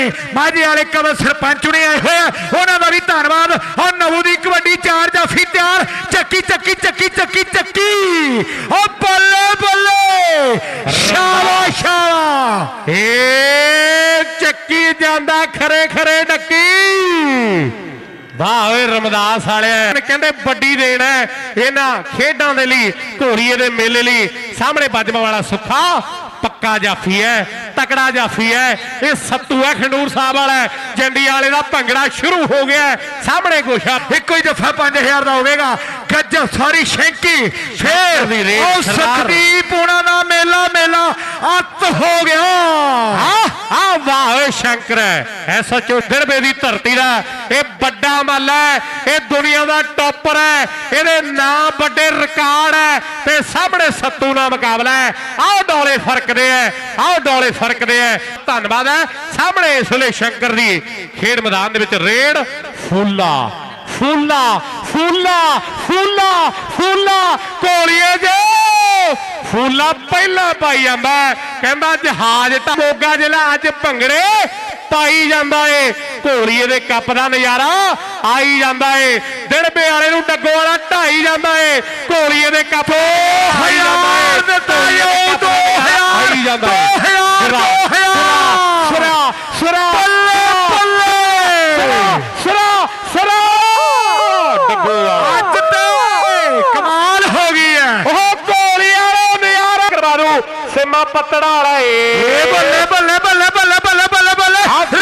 ਨੇ ਮਾਝੇ ਵਾਲੇ ਕਵਲ ਸਰਪੰਚ ਨੇ ਆਏ ਹੋਏ ਉਹਨਾਂ ਦਾ ਵੀ ਧੰਨਵਾਦ। ਔਰ ਨਵੂ ਦੀ ਕਬੱਡੀ ਚਾਰ ਜਾਫੀ ਤਿਆਰ। ਚੱਕੀ ਚੱਕੀ ਚੱਕੀ ਚੱਕੀ ਚੱਕੀ। ਓ ਬੱਲੇ ਬੱਲੇ। ਸ਼ਾਬਾਸ਼ ਸ਼ਾਬਾਸ਼। ਏ ਚੱਕੀ ਜਾਂਦਾ ਖਰੇ ਖਰੇ ਡੱਕੀ। ਵਾਹ ਓਏ ਰਮਦਾਸ ਵਾਲਿਆ। ਕਹਿੰਦੇ ਵੱਡੀ ਦੇਣ ਹੈ। ਇਹਨਾਂ ਖੇਡਾਂ ਦੇ ਲਈ, ਘੋੜੀਏ ਦੇ ਮੇਲੇ ਲਈ ਸਾਹਮਣੇ ਵੱਜਣ ਵਾਲਾ ਸੁੱਖਾ। ਪੱਕਾ ਜਾਫੀ ਹੈ ਤਕੜਾ ਜਾਫੀ ਹੈ ਇਹ ਸੱਤੂ ਹੈ ਖੰਡੂਰ ਸਾਹਿਬ ਵਾਲਾ। ਜੰਡੀ ਵਾਲੇ ਦਾ ਭੰਗੜਾ ਸ਼ੁਰੂ ਹੋ ਗਿਆ। ਸਾਹਮਣੇ ਗੋਸ਼ਾ ਇੱਕੋ ਹੀ ਜਫਾ 5000 ਦਾ ਹੋਵੇਗਾ ਗੱਜਾ ਸਾਰੀ ਸ਼ੈਂਕੀ ਫੇਰ ਉਹ। ਸਕਦੀਪ ਉਹਨਾਂ ਦਾ ਮੇਲਾ ਮੇਲਾ ਅੱਤ ਹੋ ਗਿਆ ਵਾਹ ਓਏ ਸ਼ੰਕਰ ਐਸਐਚਓ ਦਿੜਬੇ ਦੀ ਧਰਤੀ ਦਾ ਇਹ ਵੱਡਾ ਮੱਲ ਹੈ, ਇਹ ਦੁਨੀਆ ਦਾ ਟੌਪਰ ਹੈ, ਇਹਦੇ ਨਾਂ ਵੱਡੇ ਰਿਕਾਰਡ ਹੈ ਤੇ ਸਾਹਮਣੇ ਸੱਤੂ ਨਾਲ ਮੁਕਾਬਲਾ ਹੈ। ਆਓ ਡੋਲੇ ਫਰਕਦੇ ਹੈ ਆਓ ਡੋਲੇ ਫਰਕਦੇ ਹੈ ਧੰਨਵਾਦ ਹੈ ਸਾਹਮਣੇ ਇਸ ਵੇਲੇ ਸ਼ੰਕਰ ਦੀ ਖੇਡ ਮੈਦਾਨ ਦੇ ਵਿੱਚ ਰੇਡ ਫੁੱਲਾ ਫੁੱਲਾ ਫੁੱਲਾ ਫੁੱਲਾ ਫੁੱਲਾ ਕੋਲੀਏ ਜੇ। ਫੂਲਾ ਪਹਿਲਾਂ ਪਾਈ ਜਾਂਦਾ। ਕਹਿੰਦਾ ਜਹਾਜ਼ ਤਾਂ ਮੋਗਾ ਜ਼ਿਲ੍ਹਾ ਅੱਜ ਭੰਗੜੇ ਪਾਈ ਜਾਂਦਾ ਏ। ਘੋੜੀਏ ਦੇ ਕੱਪ ਦਾ ਨਜ਼ਾਰਾ ਆਈ ਜਾਂਦਾ ਏ। ਦਿੜਬੇ ਵਾਲੇ ਨੂੰ ਡੱਗੋ ਵਾਲਾ ਢਾਈ ਜਾਂਦਾ ਏ। ਘੋੜੀਏ ਦੇ ਕੱਪ ਹਜ਼ਾਰ ਦਿੱਤਾ ਏ, ਦੋ ਹਜ਼ਾਰ, ਆਈ ਜਾਂਦਾ ਏ। ਹਜ਼ਾਰ, ਸਿਰਾ, ਦੋ ਹਜ਼ਾਰ। ਸਿਰਾ ਸਿਰਾ ਬੱਲੇ, ਬੱਲੇ। ਸਿਰਾ ਸਿਰਾ ਡੱਗੋ ਵਾਲਾ ਅੱਜ ਤੇ ਕਮਾਲ ਹੋ ਗਈ ਹੈ ਉਹ ਗੋਲੀ ਵਾਲਾ ਨਜ਼ਾਰਾ ਕਰਵਾ ਦੂ ਸਿਮਾ ਪੱਤੜਾ ਵਾਲਾ ਏ। ਏ ਬੱਲੇ ਬੱਲੇ ਬੱਲੇ ਬੱਲੇ ਬੱਲੇ ਬੱਲੇ ਬੱਲੇ। ਹੱਥ